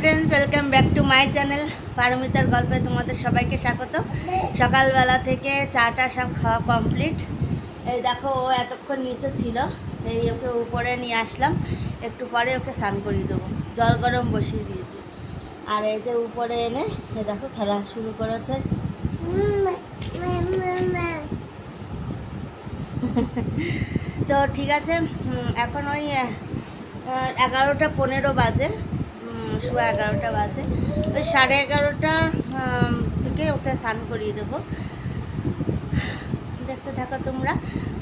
Friends welcome back to my channel পারমিতার গল্পে তোমাদের সবাইকে স্বাগত। সকালবেলা থেকে চাটা সব খাওয়া কমপ্লিট এই দেখো, ও এতক্ষণ নিচে ছিল, এই ওকে উপরে নিয়ে আসলাম। একটু পরে ওকে স্নান করিয়ে দেবো। জল গরম বসিয়ে দিয়েছি। আর এই যে উপরে এনে এ দেখো, খেলা শুরু করেছে। তো ঠিক আছে এখন ওই এগারোটা পনেরো বাজে। সোয়া এগারোটা বাজে। ওই সাড়ে এগারোটা থেকে ওকে স্নান করিয়ে দেবো। দেখতে থাকো তোমরা,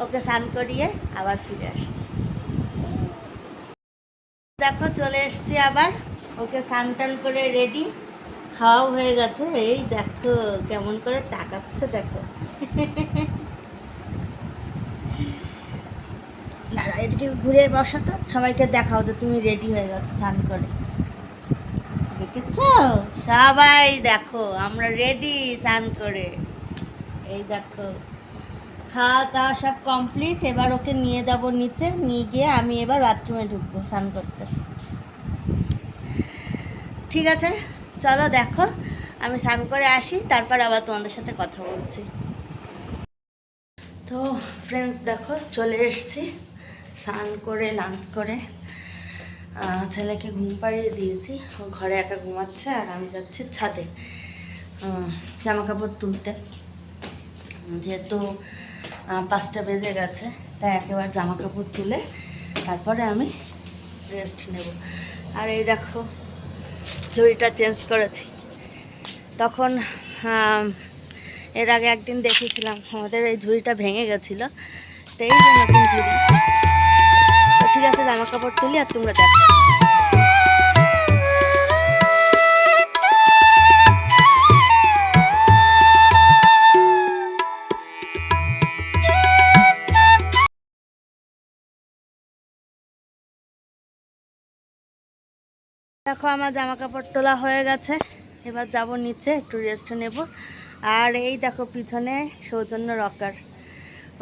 ওকে স্নান করিয়ে আবার ফিরে আসছি। দেখো চলে এসছি আবার, ওকে স্নান টান করে রেডি খাওয়াও হয়ে গেছে। এই দেখো কেমন করে তাকাচ্ছে দেখো। দাঁড়া এদিকে ঘুরে বসো তো, সবাইকে দেখাও তো তুমি রেডি হয়ে গেছো স্নান করে। দেখেছ? সবাই দেখো, আমরা রেডি স্নান করে। এই দেখো খাওয়া দাওয়া সব কমপ্লিট এবার ওকে নিয়ে যাব নিচে, নিয়ে গিয়ে আমি এবার বাথরুমে ঢুকবো স্নান করতে। ঠিক আছে? চলো দেখো, আমি স্নান করে আসি, তারপর আবার তোমাদের সাথে কথা বলছি। তো ফ্রেন্ডস দেখো, চলে এসছি। স্নান করে লাঞ্চ করে। ছেলেকে ঘুম পাড়িয়ে দিয়েছি। ঘরে একা ঘুমাচ্ছে আর আমি যাচ্ছি ছাদে জামা কাপড় তুলতে। যেহেতু পাঁচটা বেজে গেছে, তাই একেবারে জামা কাপড় তুলে তারপরে আমি রেস্ট নেব। আর এই দেখো ঝুড়িটা চেঞ্জ করেছি। তখন এর আগে একদিন দেখেছিলাম, আমাদের এই ঝুড়িটা ভেঙে গেছিল, তো এই নতুন ঝুড়ি আছে জামা কাপড় তুলি আর তোমরা দেখো। দেখো, আমার জামা কাপড় তোলা হয়ে গেছে। এবার যাব নিচে, একটু রেস্ট নেব। আর এই দেখো, পিছনে সৌজন্য রকার।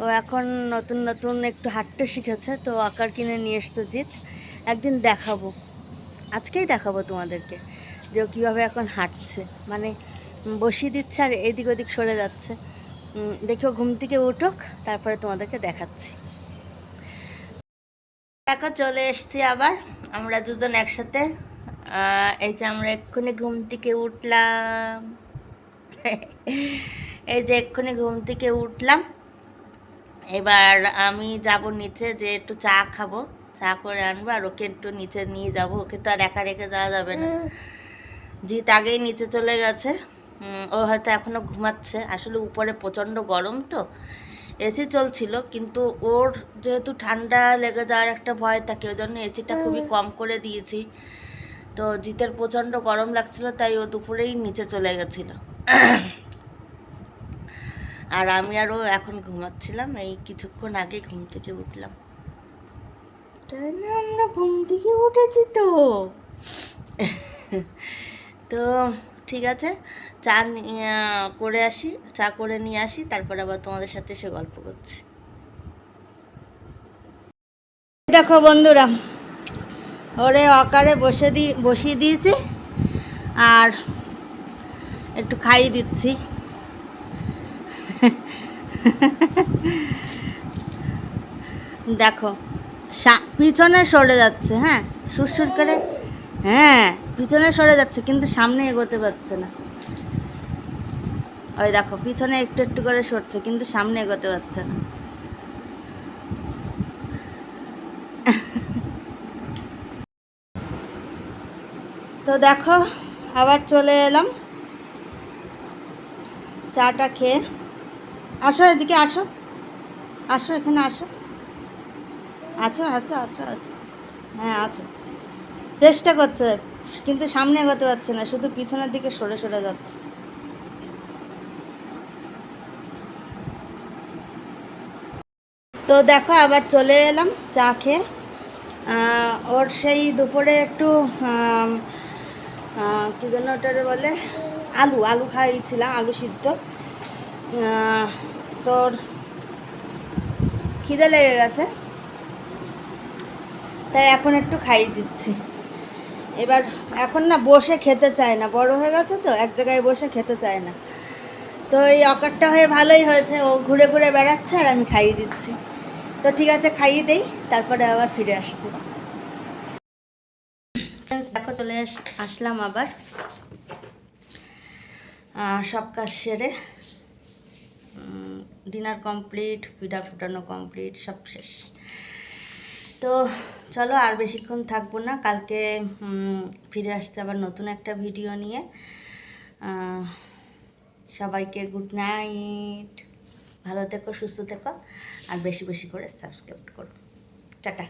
ও এখন নতুন নতুন একটু হাঁটতে শিখেছে, তো আকার কিনে নিয়ে এসছে জিৎ। একদিন দেখাবো। আজকেই দেখাবো তোমাদেরকে যে ও কীভাবে এখন হাঁটছে। মানে বসিয়ে দিচ্ছে আর এদিক ওদিক সরে যাচ্ছে। দেখি ঘুম থেকে উঠুক, তারপরে তোমাদেরকে দেখাচ্ছি। দেখো, চলে এসছি আবার। আমরা দুজন একসাথে। এই যে আমরা এক্ষুনি ঘুম থেকে উঠলাম। এই যে এক্ষুনি ঘুম থেকে উঠলাম। এবার আমি যাব নিচে যে একটু চা খাব চা করে আনব আর ওকে একটু নিচে নিয়ে যাব। ওকে তো আর একা রেখে যাওয়া যাবে না। জিত আগেই নিচে চলে গেছে। ও হয়তো এখনও ঘুমাচ্ছে। আসলে উপরে প্রচণ্ড গরম তো এসি চলছিল কিন্তু ওর যেহেতু ঠান্ডা লেগে যাওয়ার একটা ভয় থাকে ওই জন্য এসিটা খুবই কম করে দিয়েছি। তো জিতের প্রচণ্ড গরম লাগছিল তাই ও দুপুরেই নিচে চলে গেছিল। আর আমি আরও এখন ঘুমাচ্ছিলাম, এই কিছুক্ষণ আগে ঘুম থেকে উঠলাম। তাই না? আমরা ঘুম থেকে উঠেছি তো। তো ঠিক আছে, চা করে আসি, চা করে নিয়ে আসি, তারপর আবার তোমাদের সাথে এসে গল্প করছি। দেখো বন্ধুরা, ওরে অকারে বসে দি, বসিয়ে দিয়েছি, আর একটু খাইয়ে দিচ্ছি। দেখো পিছনে সরে যাচ্ছে হ্যাঁ? সুরসুর করে হ্যাঁ পিছনে সরে যাচ্ছে, কিন্তু সামনে এগোতে পারছে না। ওই দেখো, পিছনে একটু একটু করে সরছে, কিন্তু সামনে এগোতে পারছে না। তো দেখো, আবার চলে এলাম। চাটা খেয়ে। আসো, এদিকে আসো। আসো, এখানে আসো। আছো আছো আছো আছো। হ্যাঁ আছো। চেষ্টা করছে, কিন্তু সামনে এগোতে পারছে না, শুধু পিছনের দিকে সরে সরে যাচ্ছে। তো দেখো, আবার চলে এলাম চা খেয়ে। ওর সেই দুপুরে একটু কী যেন ওটার বলে, আলু আলু খাইয়েছিলাম, আলু সিদ্ধ। তোর খিদে লেগে গেছে? তাই এখন একটু খাইয়ে দিচ্ছি। এবার এখন না বসে খেতে চায় না। বড় হয়ে গেছে তো, এক জায়গায় বসে খেতে চায় না। তো এই অকারটা হয়ে ভালোই হয়েছে। ও ঘুরে ঘুরে বেড়াচ্ছে আর আমি খাইয়ে দিচ্ছি। তো ঠিক আছে, খাইয়ে দেই, তারপরে আবার ফিরে আসছি। দেখো, চলে আস- আসলাম আবার। সব কাজ সেরে। ডিনার কমপ্লিট ফিডা ফুটানো কমপ্লিট সব শেষ। তো চলো আর বেশিক্ষণ থাকব না, কালকে ফিরে আসছে আবার নতুন একটা ভিডিও নিয়ে। সবাইকে গুড নাইট ভালো থেকো, সুস্থ থেকো, আর বেশি বেশি করে সাবস্ক্রাইব করো। টাটা।